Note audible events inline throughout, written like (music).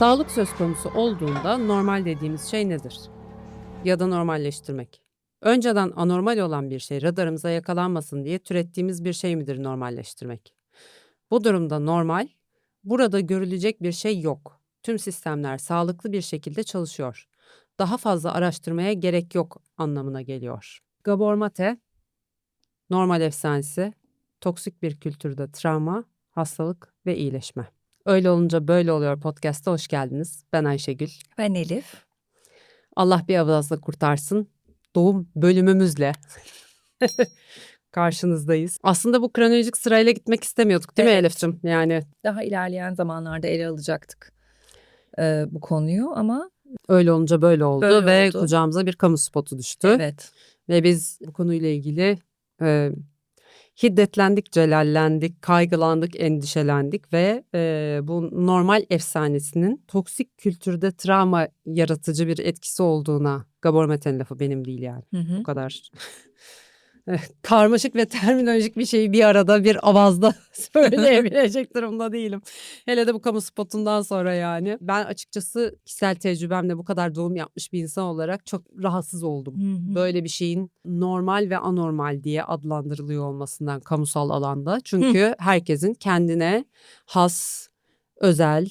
Sağlık söz konusu olduğunda normal dediğimiz şey nedir? Ya da normalleştirmek. Önceden anormal olan bir şey radarımıza yakalanmasın diye türettiğimiz bir şey midir normalleştirmek? Bu durumda normal, burada görülecek bir şey yok. Tüm sistemler sağlıklı bir şekilde çalışıyor. Daha fazla araştırmaya gerek yok anlamına geliyor. Gabor Mate, normal efsanesi, toksik bir kültürde travma, hastalık ve iyileşme. Öyle olunca böyle oluyor podcast'a hoş geldiniz. Ben Ayşegül. Ben Elif. Allah bir avazla kurtarsın. Doğum bölümümüzle (laughs) karşınızdayız. Aslında bu kronolojik sırayla gitmek istemiyorduk değil mi Evet. Elif'ciğim? Yani Daha ilerleyen zamanlarda ele alacaktık e, bu konuyu ama öyle olunca böyle oldu Böyle ve oldu. kucağımıza bir kamu spotu düştü. evet Ve biz bu konuyla ilgili e, hiddetlendik, celallendik, kaygılandık, endişelendik ve e, bu normal efsanesinin toksik kültürde travma yaratıcı bir etkisi olduğuna Gabor Mate'nin lafı benim değil yani. Hı hı. Bu kadar karmaşık ve terminolojik bir şeyi bir arada bir avazda (laughs) söyleyebilecek (laughs) durumda değilim. Hele de bu kamu spotundan sonra yani. Ben açıkçası kişisel tecrübemle bu kadar doğum yapmış bir insan olarak çok rahatsız oldum. Hı hı. Böyle bir şeyin normal ve anormal diye adlandırılıyor olmasından kamusal alanda. Çünkü herkesin kendine has, özel,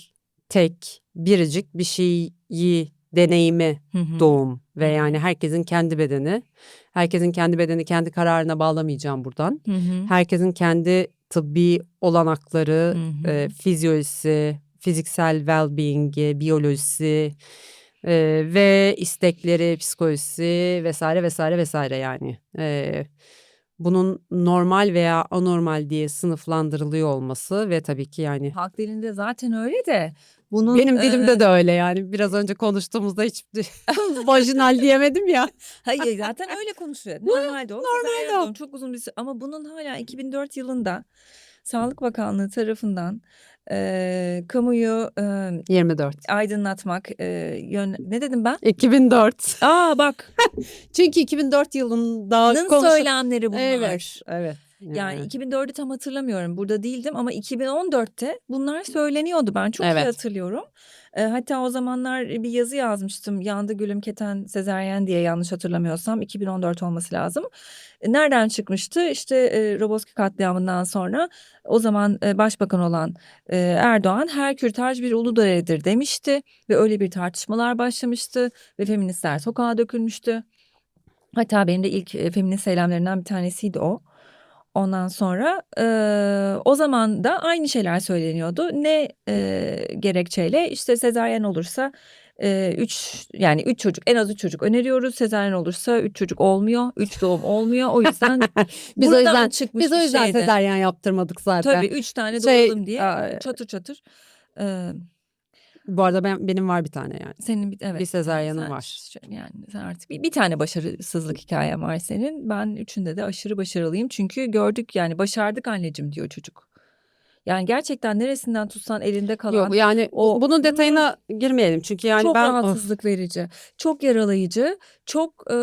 tek, biricik bir şeyi deneyimi Hı hı. doğum ve yani herkesin kendi bedeni. Herkesin kendi bedeni kendi kararına bağlamayacağım buradan. Hı hı. Herkesin kendi tıbbi olanakları, Hı hı. e, fizyolojisi, fiziksel well-being'i, biyolojisi e, ve istekleri, psikolojisi vesaire vesaire vesaire yani. E, bunun normal veya anormal diye sınıflandırılıyor olması ve tabii ki yani Halk dilinde zaten öyle de bunun benim e, dilimde de öyle yani biraz önce konuştuğumuzda hiç (laughs) vajinal diyemedim ya. Hayır zaten öyle konuşuyor. Normalde o. Normalde o. Çok uzun bir süre ama bunun hala 2004 yılında Sağlık Bakanlığı tarafından e, kamuyu e, 24. aydınlatmak e, yön ne dedim ben? 2004. Aa bak. (laughs) Çünkü 2004 yılında Nın konuşup... söylemleri bunlar. Evet, evet. Yani 2004'ü tam hatırlamıyorum. Burada değildim ama 2014'te bunlar söyleniyordu. Ben çok Evet. iyi hatırlıyorum. Eee, hatta o zamanlar bir yazı yazmıştım. Yandı gülüm keten sezeryen diye yanlış hatırlamıyorsam 2014 olması lazım. E, Nereden çıkmıştı? İşte e, Roboski katliamından sonra o zaman e, başbakan olan e, Erdoğan her kürtaj bir Uludere'dir demişti. Ve öyle bir tartışmalar başlamıştı ve feministler sokağa dökülmüştü. Hatta benim de ilk e, feminist eylemlerinden bir tanesiydi o. Ondan sonra eee, o zaman da aynı şeyler söyleniyordu. Ne eee, gerekçeyle işte sezaryen olursa eee, üç yani üç çocuk en az üç çocuk öneriyoruz. Sezaryen olursa üç çocuk olmuyor. Üç doğum olmuyor. O yüzden (laughs) Biz o buradan yüzden çıkmış biz o bir yüzden şeydi. sezaryen yaptırmadık zaten. Tabii üç tane Şey, doğalım diye aa, çatır çatır. Eee, Bu arada ben benim var bir tane yani. senin bir, evet, Bir sezaryenim sen- var. Yani sen artık bir, bir tane başarısızlık hikayen var senin. Ben üçünde de aşırı başarılıyım. Çünkü gördük yani başardık anneciğim diyor çocuk. Yani gerçekten neresinden tutsan elinde kalan Yok yani o- bunun detayına girmeyelim çünkü yani çok ben of, rahatsızlık verici, çok yaralayıcı, çok e,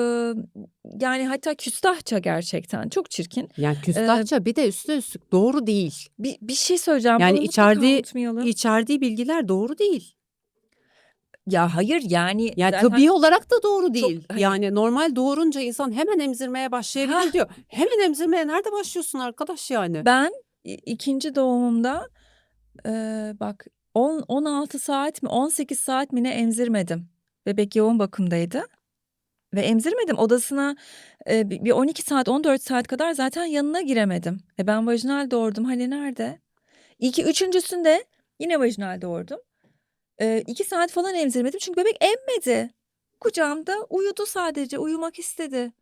yani hatta küstahça gerçekten çok çirkin. yani küstahça bir de üstüne üstlük doğru değil. Bir, bir şey söyleyeceğim. Yani içerdiği-. İçerdiği bilgiler doğru değil. ya hayır yani Yani zaten- tıbbi olarak da doğru değil. hayır. yani normal doğurunca insan hemen emzirmeye başlayabilir Hah. diyor. Hemen emzirmeye nerede başlıyorsun arkadaş yani? Ben ikinci doğumumda e, bak 10 16 saat mi 18 saat mi ne emzirmedim. Bebek yoğun bakımdaydı. Ve emzirmedim odasına e, bir bir 12 saat 14 saat kadar zaten yanına giremedim. E ben vajinal doğurdum hani nerede? İki üçüncüsünde yine vajinal doğurdum. E, iki saat falan emzirmedim çünkü bebek emmedi. Kucağımda uyudu sadece uyumak istedi.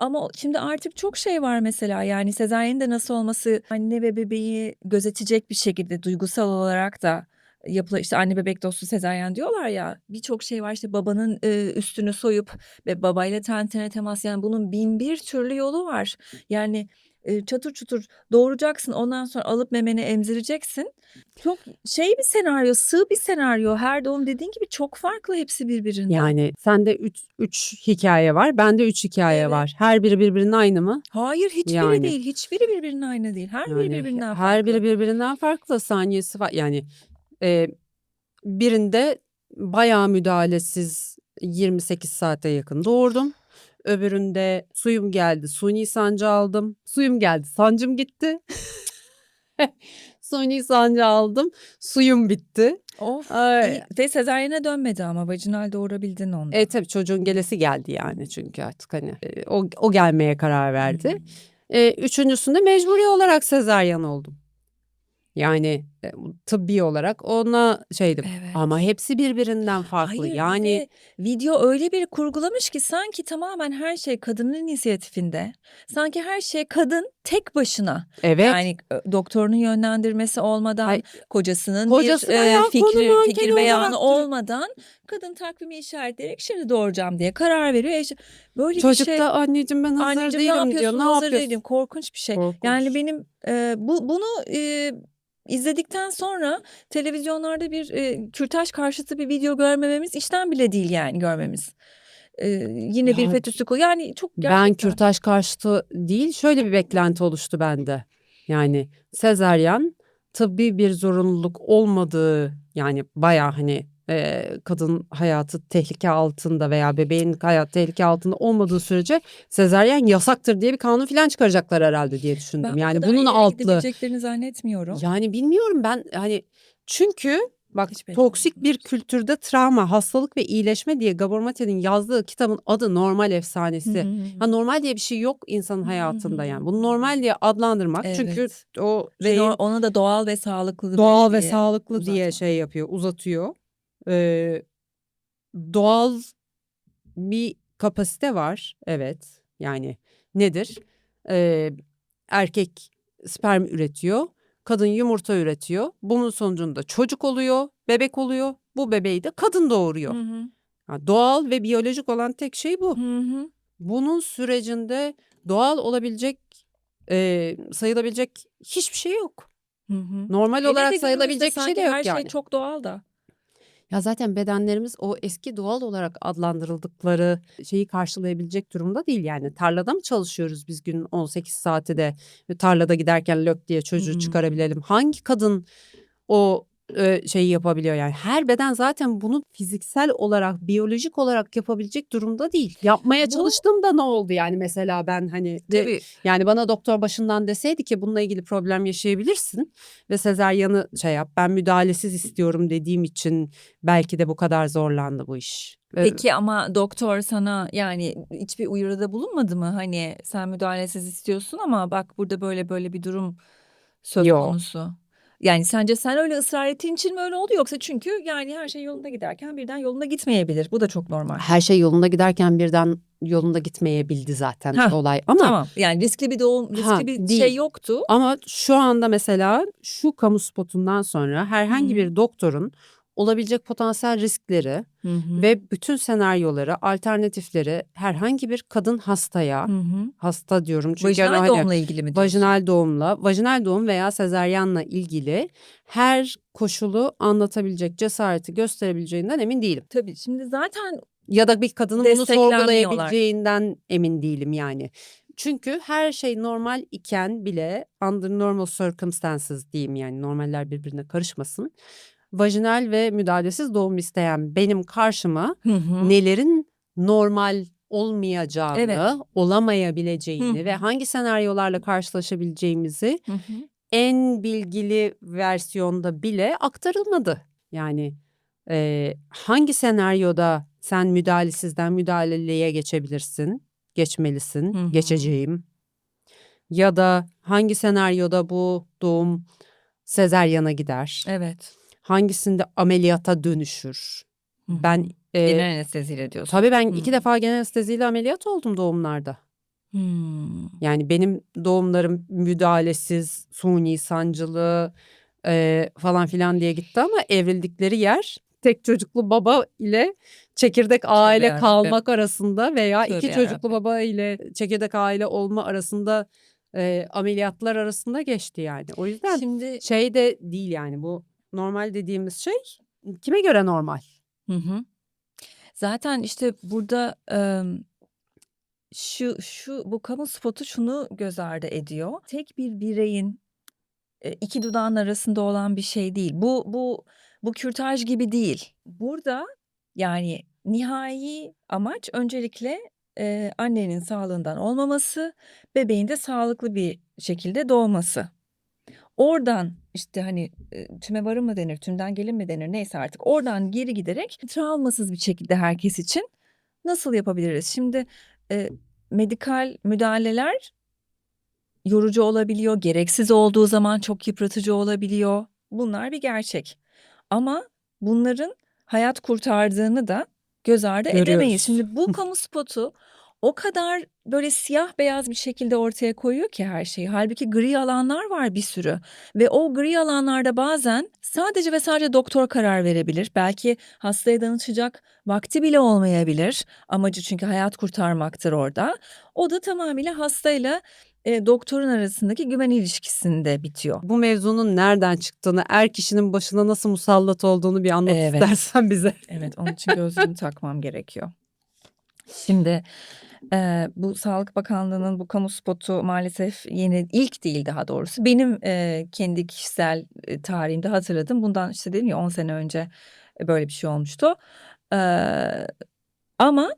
Ama şimdi artık çok şey var mesela yani sezaryenin de nasıl olması anne ve bebeği gözetecek bir şekilde duygusal olarak da yapıla işte anne bebek dostu sezaryen diyorlar ya birçok şey var işte babanın e, üstünü soyup ve babayla ten temas yani bunun bin bir türlü yolu var. Yani e, çatır çutur doğuracaksın ondan sonra alıp memeni emzireceksin. Çok şey bir senaryo sığ bir senaryo her doğum dediğin gibi çok farklı hepsi birbirinden. Yani sende 3 3 hikaye var. Bende 3 hikaye Evet. var. Her biri birbirinin aynı mı? Hayır hiçbiri Yani. değil. Hiçbiri birbirinin aynı değil. Her biri Yani birbirinden her biri farklı. birbirinden farklı saniyesi var. Yani e, birinde bayağı müdahalesiz 28 saate yakın doğurdum. Öbüründe suyum geldi, suni sancı aldım. Suyum geldi, sancım gitti. (laughs) suni sancı aldım, suyum bitti. Of. Ay. Ve sezaryene dönmedi ama vajinal doğurabildin onu. E tabii çocuğun gelesi geldi yani çünkü artık hani e, o, o gelmeye karar verdi. Hmm. E, üçüncüsünde mecburi olarak sezaryen oldum. Yani tıbbi olarak ona şeydim. Evet. Ama hepsi birbirinden farklı. Hayır, yani de video öyle bir kurgulamış ki sanki tamamen her şey kadının inisiyatifinde. Sanki her şey kadın tek başına. evet. Yani e, doktorunun yönlendirmesi olmadan, Ay, kocasının Kocasına bir e, ya, fikri, fikir beyanı olmadan kadın takvimi işaretleyerek şimdi doğuracağım diye karar veriyor. E böyle çocuk bir şey. da anneciğim ben hazır Anneciğim ne değilim diyor. yapıyorsun? Ne Hazır yapıyorsun? değilim. Korkunç bir şey. Korkunç. Yani benim e, bu bunu e, izledikten sonra televizyonlarda bir e, kürtaj karşıtı bir video görmememiz işten bile değil yani görmemiz. E, yine bir Ya, fetüslük yani çok Ben gerçekten. kürtaj karşıtı değil şöyle bir beklenti oluştu bende. Yani sezaryen tıbbi bir zorunluluk olmadığı yani baya hani e, kadın hayatı tehlike altında veya bebeğin hayatı tehlike altında olmadığı sürece sezaryen yasaktır diye bir kanun falan çıkaracaklar herhalde diye düşündüm. Ben yani bunun altlı. zannetmiyorum. Yani bilmiyorum ben hani çünkü bak Hiç toksik bir kültürde travma, hastalık ve iyileşme diye Gabor Mate'nin yazdığı kitabın adı normal efsanesi. hı hı. Ha normal diye bir şey yok insanın hı hayatında hı. yani. Bunu normal diye adlandırmak çünkü Evet. o Ve şeyi no- ona da doğal ve sağlıklı doğal ve diye sağlıklı diye uzatmak. şey yapıyor, uzatıyor. Ee, doğal bir kapasite var. Evet. Yani nedir? Ee, erkek sperm üretiyor. Kadın yumurta üretiyor. Bunun sonucunda çocuk oluyor, bebek oluyor. Bu bebeği de kadın doğuruyor. Hı hı. Ha, doğal ve biyolojik olan tek şey bu. Hı hı. Bunun sürecinde doğal olabilecek, e, sayılabilecek hiçbir şey yok. Hı hı. Normal Hele olarak sayılabilecek bir şey de yok her yani. şey çok doğal da. Ya zaten bedenlerimiz o eski doğal olarak adlandırıldıkları şeyi karşılayabilecek durumda değil yani. Tarlada mı çalışıyoruz biz günün 18 saati de tarlada giderken lök diye çocuğu Hmm. çıkarabilelim? Hangi kadın o e, şeyi yapabiliyor yani? Her beden zaten bunu fiziksel olarak, biyolojik olarak yapabilecek durumda değil. Yapmaya Bu- çalıştığımda ne oldu yani mesela ben hani de- Tabii. yani bana doktor başından deseydi ki bununla ilgili problem yaşayabilirsin ve sezaryanı şey yap ben müdahalesiz istiyorum dediğim için belki de bu kadar zorlandı bu iş. Ve Peki ama doktor sana yani hiçbir uyarıda bulunmadı mı? Hani sen müdahalesiz istiyorsun ama bak burada böyle böyle bir durum söz Yok. konusu. Yani sence sen öyle ısrar ettiğin için mi öyle oldu yoksa çünkü yani her şey yolunda giderken birden yolunda gitmeyebilir. Bu da çok normal. her şey yolunda giderken birden yolunda gitmeyebildi zaten Hah, olay ama Tamam. Yani riskli bir doğum, riskli Ha, bir değil. şey yoktu. ama şu anda mesela şu kamu spotundan sonra herhangi Hı. bir doktorun olabilecek potansiyel riskleri Hı hı. ve bütün senaryoları, alternatifleri herhangi bir kadın hastaya, Hı hı. hasta diyorum çünkü Vajinal hani doğumla ilgili mi diyorsun? Vajinal doğumla, vajinal doğum veya sezaryenle ilgili her koşulu anlatabilecek cesareti gösterebileceğinden emin değilim. Tabii şimdi zaten Ya da bir kadının bunu sorgulayabileceğinden emin değilim yani. Çünkü her şey normal iken bile under normal circumstances diyeyim yani normaller birbirine karışmasın. Vajinal ve müdahalesiz doğum isteyen benim karşıma Hı hı. nelerin normal olmayacağını, Evet. olamayabileceğini Hı ve hangi senaryolarla karşılaşabileceğimizi Hı hı. en bilgili versiyonda bile aktarılmadı. Yani e, hangi senaryoda sen müdahalesizden müdahaleliye geçebilirsin, geçmelisin, Hı hı. geçeceğim. Ya da hangi senaryoda bu doğum sezeryana gider, Evet. Hangisinde ameliyata dönüşür. Hı. Ben e, Genel anesteziyle diyorsun. tabii ben Hı. iki defa genel anesteziyle ameliyat oldum doğumlarda. Hmm. Yani benim doğumlarım müdahalesiz, suni sancılı e, falan filan diye gitti ama evrildikleri yer tek çocuklu baba ile çekirdek aile yarabbim. kalmak arasında veya Tövbe iki çocuklu yarabbim. baba ile çekirdek aile olma arasında e, ameliyatlar arasında geçti yani. O yüzden Şimdi şey de değil yani bu normal dediğimiz şey kime göre normal? Hı hı. Zaten işte burada em, şu şu bu kamu spotu şunu göz ardı ediyor. Tek bir bireyin e, iki dudağın arasında olan bir şey değil. Bu bu Bu kürtaj gibi değil. Burada yani nihai amaç öncelikle e, annenin sağlığından olmaması, bebeğin de sağlıklı bir şekilde doğması. Oradan işte hani e, tüme varım mı denir, tümden gelin mi denir neyse artık oradan geri giderek travmasız bir şekilde herkes için nasıl yapabiliriz? Şimdi e, medikal müdahaleler yorucu olabiliyor, gereksiz olduğu zaman çok yıpratıcı olabiliyor. Bunlar bir gerçek. Ama bunların hayat kurtardığını da göz ardı edemeyiz. Görüyoruz. Şimdi bu (laughs) kamu spotu o kadar böyle siyah beyaz bir şekilde ortaya koyuyor ki her şeyi. Halbuki gri alanlar var bir sürü ve o gri alanlarda bazen sadece ve sadece doktor karar verebilir. Belki hastaya danışacak vakti bile olmayabilir. Amacı çünkü hayat kurtarmaktır orada. O da tamamıyla hastayla e, doktorun arasındaki güven ilişkisinde bitiyor. Bu mevzunun nereden çıktığını, er kişinin başına nasıl musallat olduğunu bir anlat Evet. istersen bize. Evet, onun için gözlüğümü takmam gerekiyor. Şimdi e, bu Sağlık Bakanlığı'nın bu kamu spotu maalesef yeni ilk değil daha doğrusu. Benim e, kendi kişisel e, tarihimde hatırladım. Bundan işte dedim ya 10 sene önce böyle bir şey olmuştu. E, ama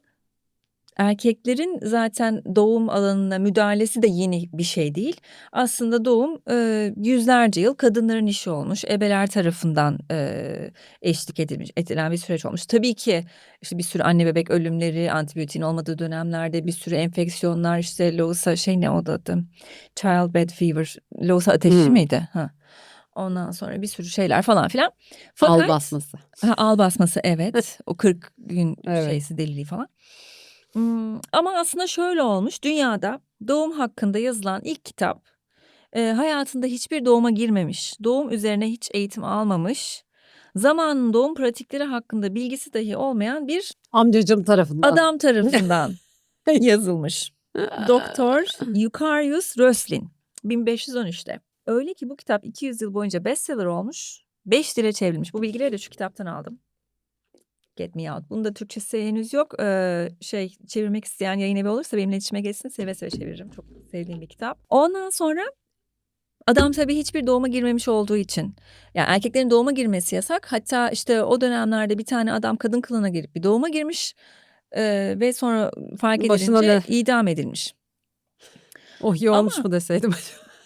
erkeklerin zaten doğum alanına müdahalesi de yeni bir şey değil. Aslında doğum e, yüzlerce yıl kadınların işi olmuş. Ebeler tarafından e, eşlik edilmiş, edilen bir süreç olmuş. Tabii ki işte bir sürü anne bebek ölümleri, antibiyotiğin olmadığı dönemlerde bir sürü enfeksiyonlar işte Loğusa şey ne o da adı? Childbed fever, Loğusa ateşi Hmm. miydi? Ha. Ondan sonra bir sürü şeyler falan filan. Fakat Al basması. Ha, al basması evet. O 40 gün Evet. şeysi deliliği falan. Hmm, ama aslında şöyle olmuş. Dünyada doğum hakkında yazılan ilk kitap e, hayatında hiçbir doğuma girmemiş, doğum üzerine hiç eğitim almamış, zamanın doğum pratikleri hakkında bilgisi dahi olmayan bir Amcacım tarafından. adam tarafından (laughs) yazılmış. Doktor Eucarius Röslin 1513'te. Öyle ki bu kitap 200 yıl boyunca bestseller olmuş. 5 dile çevrilmiş. Bu bilgileri de şu kitaptan aldım. Get Me Out. Bunun da Türkçesi henüz yok. Ee, şey çevirmek isteyen yayın evi olursa benimle iletişime geçsin. Seve seve çeviririm. Çok sevdiğim bir kitap. Ondan sonra adam tabii hiçbir doğuma girmemiş olduğu için. Yani erkeklerin doğuma girmesi yasak. Hatta işte o dönemlerde bir tane adam kadın kılığına girip bir doğuma girmiş. Ee, ve sonra fark Başına edilince ne? idam edilmiş. Oh iyi olmuş Ama- mu deseydim.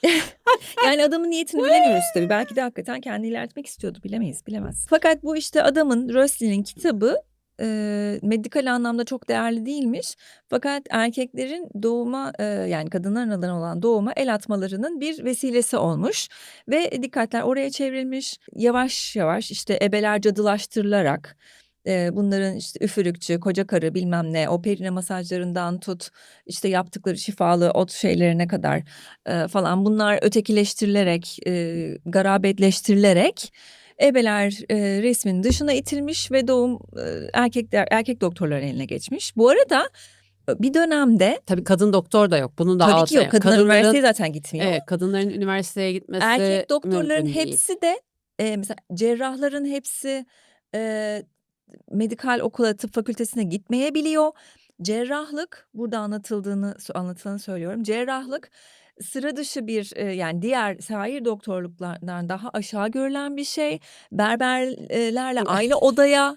(laughs) Yani adamın niyetini bilemiyoruz tabii. Belki de hakikaten kendini ilerletmek istiyordu. Bilemeyiz, bilemez. Fakat bu işte adamın, Röslin'in kitabı e, medikal anlamda çok değerli değilmiş. Fakat erkeklerin doğuma e, yani kadınların adına olan doğuma el atmalarının bir vesilesi olmuş. Ve dikkatler oraya çevrilmiş. Yavaş yavaş işte ebeler cadılaştırılarak e, bunların işte üfürükçü, koca karı bilmem ne o perine masajlarından tut işte yaptıkları şifalı ot şeylerine kadar e, falan bunlar ötekileştirilerek, e, garabetleştirilerek ebeler e, resmin dışına itilmiş ve doğum e, erkekler erkek doktorların eline geçmiş. Bu arada bir dönemde Tabii kadın doktor da yok. Bunun da tabii altı. ki yok kadınlar kadınların- üniversiteye zaten gitmiyor. Evet, kadınların üniversiteye gitmesi Erkek doktorların mümkün değil. hepsi de e, mesela cerrahların hepsi e, medikal okula tıp fakültesine gitmeyebiliyor. Cerrahlık burada anlatıldığını anlatılanı söylüyorum. Cerrahlık sıra dışı bir yani diğer sair doktorluklardan daha aşağı görülen bir şey. Berberlerle aynı odaya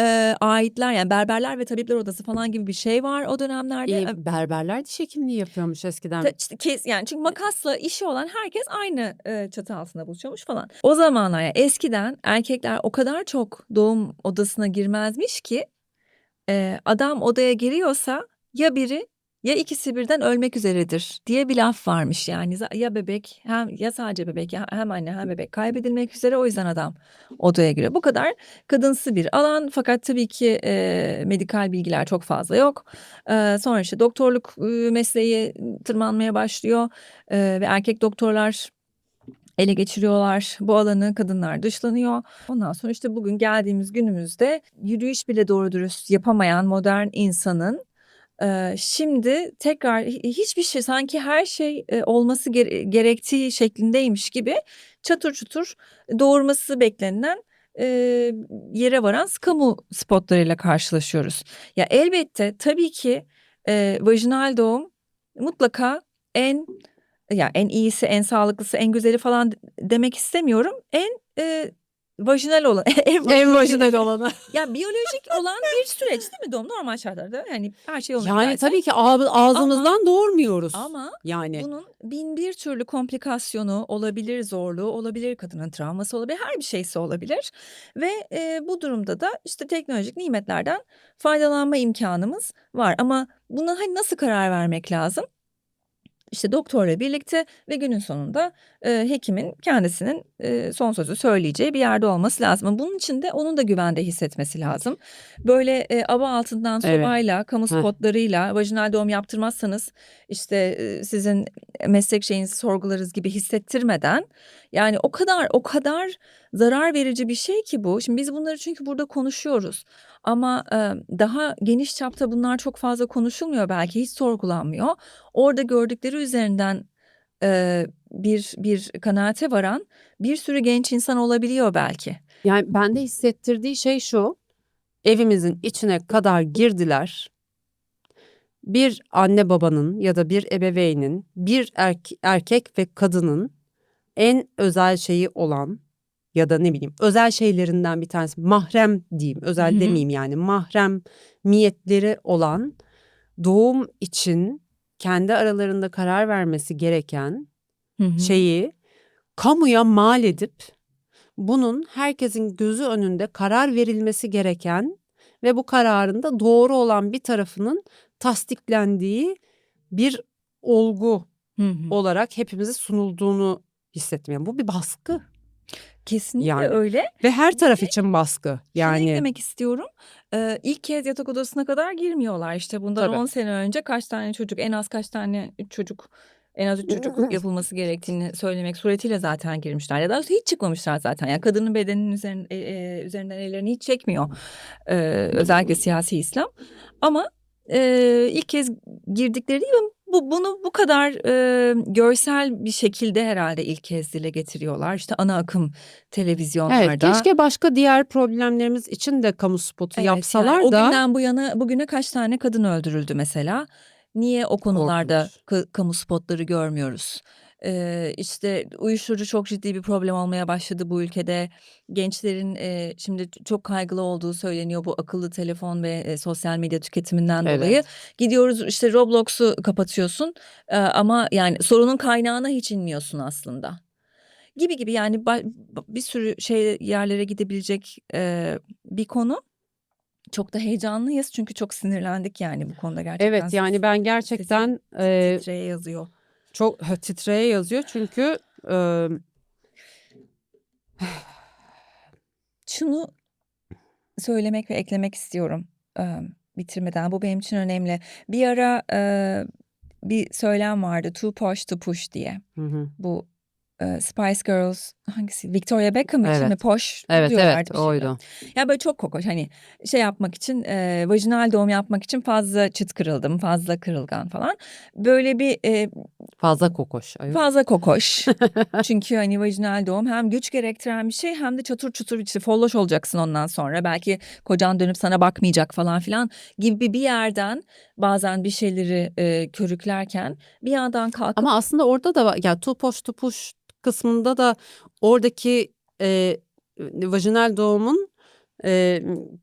e, aitler yani berberler ve tabipler odası falan gibi bir şey var o dönemlerde. İyi, berberler diş hekimliği yapıyormuş eskiden. Ta- işte kes yani çünkü makasla işi olan herkes aynı e, çatı altında buluşuyormuş falan. O zamanlar yani eskiden erkekler o kadar çok doğum odasına girmezmiş ki e, adam odaya giriyorsa ya biri ya ikisi birden ölmek üzeredir diye bir laf varmış yani ya bebek hem ya sadece bebek ya hem anne hem bebek kaybedilmek üzere o yüzden adam odaya giriyor. Bu kadar kadınsı bir alan fakat tabii ki e, medikal bilgiler çok fazla yok. Ee, sonra işte doktorluk e, mesleği tırmanmaya başlıyor Ee, ve erkek doktorlar ele geçiriyorlar bu alanı kadınlar dışlanıyor. Ondan sonra işte bugün geldiğimiz günümüzde yürüyüş bile doğru dürüst yapamayan modern insanın şimdi tekrar hi- hiçbir şey sanki her şey e, olması gere- gerektiği şeklindeymiş gibi çatır çutur doğurması beklenilen e, yere varan kamu spotlarıyla karşılaşıyoruz. Ya elbette tabii ki e, vajinal doğum mutlaka en ya en iyisi, en sağlıklısı, en güzeli falan demek istemiyorum. En e, vajinal olan (laughs) en En vajinal (laughs) olanı. ya biyolojik olan bir süreç değil mi doğum normal şartlarda yani her şey yolunda Yani giderse. tabii ki ağ- ağzımızdan doğurmuyoruz. ama Yani bunun bin bir türlü komplikasyonu olabilir, zorluğu olabilir, kadının travması olabilir, her bir şeysi olabilir. Ve e, bu durumda da işte teknolojik nimetlerden faydalanma imkanımız var. Ama buna hani nasıl karar vermek lazım? İşte doktorla birlikte ve günün sonunda e, hekimin kendisinin e, son sözü söyleyeceği bir yerde olması lazım. Bunun için de onun da güvende hissetmesi lazım. Böyle e, aba altından Evet. sobayla, kamu spotlarıyla vajinal doğum yaptırmazsanız işte e, sizin meslek şeyinizi sorgularız gibi hissettirmeden yani o kadar o kadar zarar verici bir şey ki bu. Şimdi biz bunları çünkü burada konuşuyoruz. Ama e, daha geniş çapta bunlar çok fazla konuşulmuyor belki hiç sorgulanmıyor. Orada gördükleri üzerinden e, bir bir kanaate varan bir sürü genç insan olabiliyor belki. yani bende hissettirdiği şey şu. Evimizin içine kadar girdiler. Bir anne babanın ya da bir ebeveynin, bir erke- erkek ve kadının en özel şeyi olan ya da ne bileyim özel şeylerinden bir tanesi mahrem diyeyim özel Hı hı. demeyeyim yani mahrem miyetleri olan doğum için kendi aralarında karar vermesi gereken şeyi kamuya mal edip bunun herkesin gözü önünde karar verilmesi gereken ve bu kararın da doğru olan bir tarafının tasdiklendiği bir olgu Hı hı. olarak hepimize sunulduğunu hissettim. Yani bu bir baskı Kesinlikle Yani öyle. ve her taraf için baskı. Yani eklemek istiyorum. Ee, ilk kez yatak odasına kadar girmiyorlar. İşte bundan Tabii. 10 sene önce kaç tane çocuk, en az kaç tane çocuk, en az 3 çocuk (laughs) yapılması gerektiğini söylemek suretiyle zaten girmişler. Ya da hiç çıkmamışlar zaten. Yani kadının bedeninin üzerine, e, e, üzerinden ellerini hiç çekmiyor. Ee, özellikle siyasi İslam. Ama e, ilk kez girdikleri mi? Bu, bunu bu kadar e, görsel bir şekilde herhalde ilk kez dile getiriyorlar. İşte ana akım televizyonlarda. evet keşke başka diğer problemlerimiz için de kamu spotu Evet, yapsalar yani o da günden bu yana bugüne kaç tane kadın öldürüldü mesela? Niye o konularda Korkunç. ka- kamu spotları görmüyoruz? Ee, işte uyuşturucu çok ciddi bir problem olmaya başladı bu ülkede. Gençlerin e, şimdi ç- çok kaygılı olduğu söyleniyor bu akıllı telefon ve e, sosyal medya tüketiminden Evet. dolayı. Gidiyoruz işte Roblox'u kapatıyorsun e, ama yani sorunun kaynağına hiç inmiyorsun aslında. Gibi gibi yani ba- bir sürü şey yerlere gidebilecek e, bir konu. Çok da heyecanlıyız çünkü çok sinirlendik yani bu konuda gerçekten. evet yani ben gerçekten titreye yazıyor. Çok titreye yazıyor çünkü e, Şunu söylemek ve eklemek istiyorum e, bitirmeden. Bu benim için önemli. Bir ara e, bir söylem vardı. Too posh to push diye. hı hı. Bu e, Spice Girls hangisi? Victoria Beckham için mi? Evet. Posh evet diyorlardı evet bir şeyler. oydu. Ya böyle çok kokoş hani şey yapmak için e, vajinal doğum yapmak için fazla çıt kırıldım fazla kırılgan falan. Böyle bir e, Fazla kokoş. ayol. fazla kokoş. (laughs) Çünkü hani vajinal doğum hem güç gerektiren bir şey hem de çatır çutur işte folloş olacaksın ondan sonra. Belki kocan dönüp sana bakmayacak falan filan gibi bir yerden bazen bir şeyleri e, körüklerken bir yandan kalkıp Ama aslında orada da ya tupoş tupuş kısmında da oradaki e, vajinal doğumun e,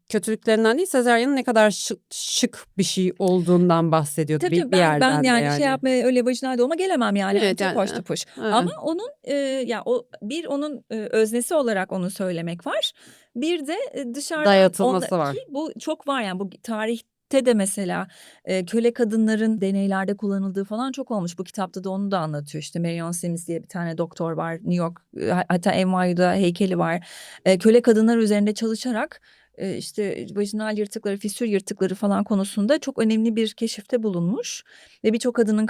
kötülüklerinden değil sezaryenin ne kadar şık, şık bir şey olduğundan bahsediyordu Tabii bir, tabii bir ben, yerden ben yani, yani. şey yapmaya öyle vajinal doğuma gelemem yani. Evet, Evet, yani, push to push. Ha. Ama onun e, ya o bir onun e, öznesi olarak onu söylemek var. Bir de e, dışarıdan Dayatılması onda- var. ki bu çok var yani bu tarihte de mesela e, köle kadınların deneylerde kullanıldığı falan çok olmuş. Bu kitapta da onu da anlatıyor. İşte Marion Sims diye bir tane doktor var. New York hatta NYU'da heykeli var. E, köle kadınlar üzerinde çalışarak işte vajinal yırtıkları, fistül yırtıkları falan konusunda çok önemli bir keşifte bulunmuş ve birçok kadının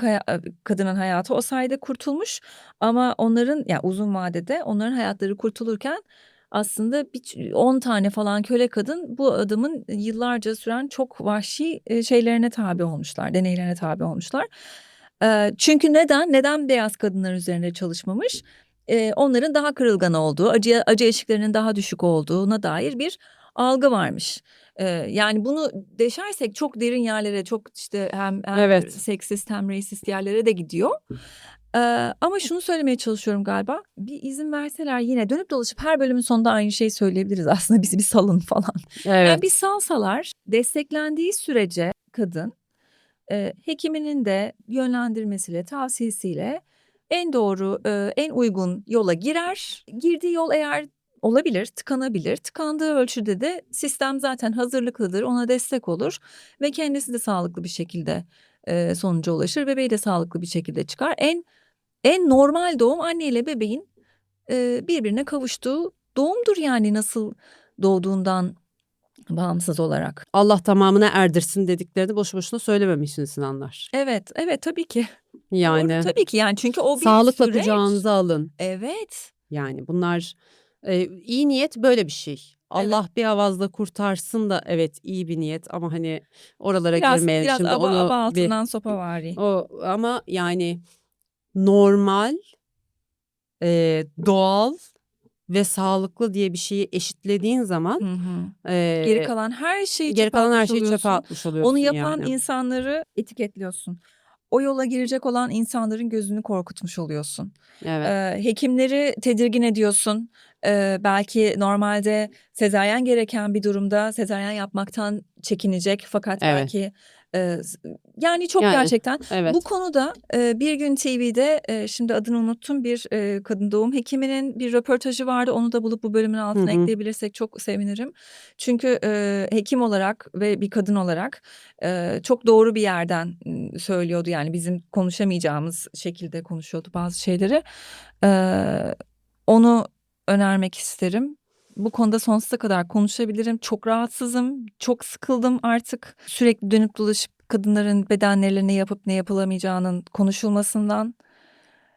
kadının hayatı o sayede kurtulmuş ama onların yani uzun vadede onların hayatları kurtulurken aslında bir 10 tane falan köle kadın bu adamın yıllarca süren çok vahşi şeylerine tabi olmuşlar, deneylerine tabi olmuşlar. Çünkü neden? Neden beyaz kadınlar üzerinde çalışmamış? Onların daha kırılgan olduğu, acı, acı eşiklerinin daha düşük olduğuna dair bir algı varmış. Yani bunu deşersek çok derin yerlere, çok işte hem, hem Evet. seksist hem racist yerlere de gidiyor. Eee, ama şunu söylemeye çalışıyorum galiba. Bir izin verseler yine dönüp dolaşıp her bölümün sonunda aynı şeyi söyleyebiliriz aslında. (laughs) Bizi bir salın falan. Evet. Yani bir salsalar desteklendiği sürece kadın e, hekiminin de yönlendirmesiyle, tavsiyesiyle en doğru, e, en uygun yola girer. Girdiği yol eğer olabilir, tıkanabilir. Tıkandığı ölçüde de sistem zaten hazırlıklıdır, ona destek olur ve kendisi de sağlıklı bir şekilde e, sonuca ulaşır. Bebeği de sağlıklı bir şekilde çıkar. En en normal doğum anne ile bebeğin e, birbirine kavuştuğu doğumdur yani nasıl doğduğundan bağımsız olarak. Allah tamamına erdirsin dediklerini boşu boşuna söylememişsin Sinanlar. Evet, evet tabii ki. Yani Doğru, tabii ki yani çünkü o bir sağlıkla süreç. kucağınıza alın. Evet. Yani bunlar e, iyi niyet böyle bir şey. Allah bir avazda kurtarsın da evet iyi bir niyet ama hani oralara Biraz, girmeyelim biraz şimdi aba, onu aba bir altından sopa vari. o ama yani normal e, doğal ve sağlıklı diye bir şeyi eşitlediğin zaman Hı hı. e, Geri kalan her şeyi geri kalan her şeyi çöpe oluyorsun. atmış oluyorsun Onu yapan yani. insanları etiketliyorsun. O yola girecek olan insanların gözünü korkutmuş oluyorsun. Evet. Ee, hekimleri tedirgin ediyorsun. Ee, belki normalde sezaryen gereken bir durumda sezaryen yapmaktan çekinecek fakat Evet. belki e, s- yani çok Yani, gerçekten Evet. bu konuda e, bir gün TV'de e, şimdi adını unuttum bir e, kadın doğum hekiminin bir röportajı vardı onu da bulup bu bölümün altına hı. ekleyebilirsek çok sevinirim. Çünkü e, hekim olarak ve bir kadın olarak e, çok doğru bir yerden söylüyordu yani bizim konuşamayacağımız şekilde konuşuyordu bazı şeyleri. E, onu önermek isterim. Bu konuda sonsuza kadar konuşabilirim. Çok rahatsızım, çok sıkıldım artık. Sürekli dönüp dolaşıp kadınların bedenlerine ne yapıp ne yapılamayacağının konuşulmasından.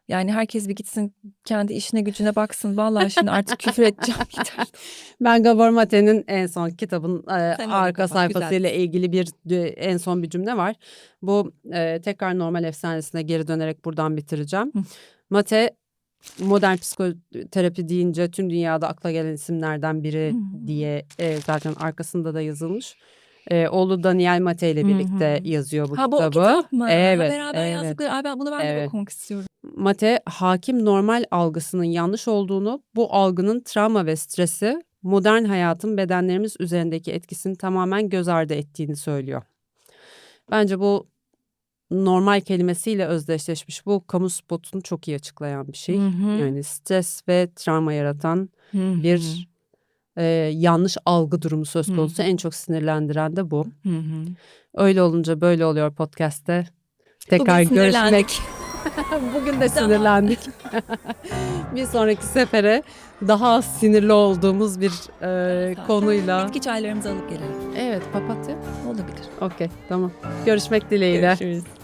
Yani herkes bir gitsin kendi işine gücüne baksın. Vallahi şimdi artık küfür edeceğim. (laughs) Yeter. Ben Gabor Mate'nin en son kitabın e, Sen arka kapat, sayfasıyla ilgili bir en son bir cümle var. Bu e, tekrar normal efsanesine geri dönerek buradan bitireceğim. Mate modern psikoterapi deyince tüm dünyada akla gelen isimlerden biri Hı. diye e, zaten arkasında da yazılmış. E, oğlu Daniel Mate ile birlikte hı. yazıyor bu Ha bu kitabı. kitap mı? Ha, Evet, beraber evet. yazdıkları. Ay ben bunu ben de Evet. okumak istiyorum. Mate hakim normal algısının yanlış olduğunu, bu algının travma ve stresi modern hayatın bedenlerimiz üzerindeki etkisini tamamen göz ardı ettiğini söylüyor. Bence bu normal kelimesiyle özdeşleşmiş bu kamu spotunu çok iyi açıklayan bir şey. Hı hı. Yani stres ve travma yaratan Hı hı. bir e, yanlış algı durumu söz Hı konusu. hı. En çok sinirlendiren de bu. Hı hı. Öyle olunca böyle oluyor podcast'te. Tekrar Bugün görüşmek. (laughs) Bugün de sinirlendik. (laughs) bir sonraki sefere daha sinirli olduğumuz bir e, konuyla. Bitki çaylarımızı alıp gelelim. Evet papatya. Olabilir. Okey tamam. Görüşmek dileğiyle. Görüşürüz.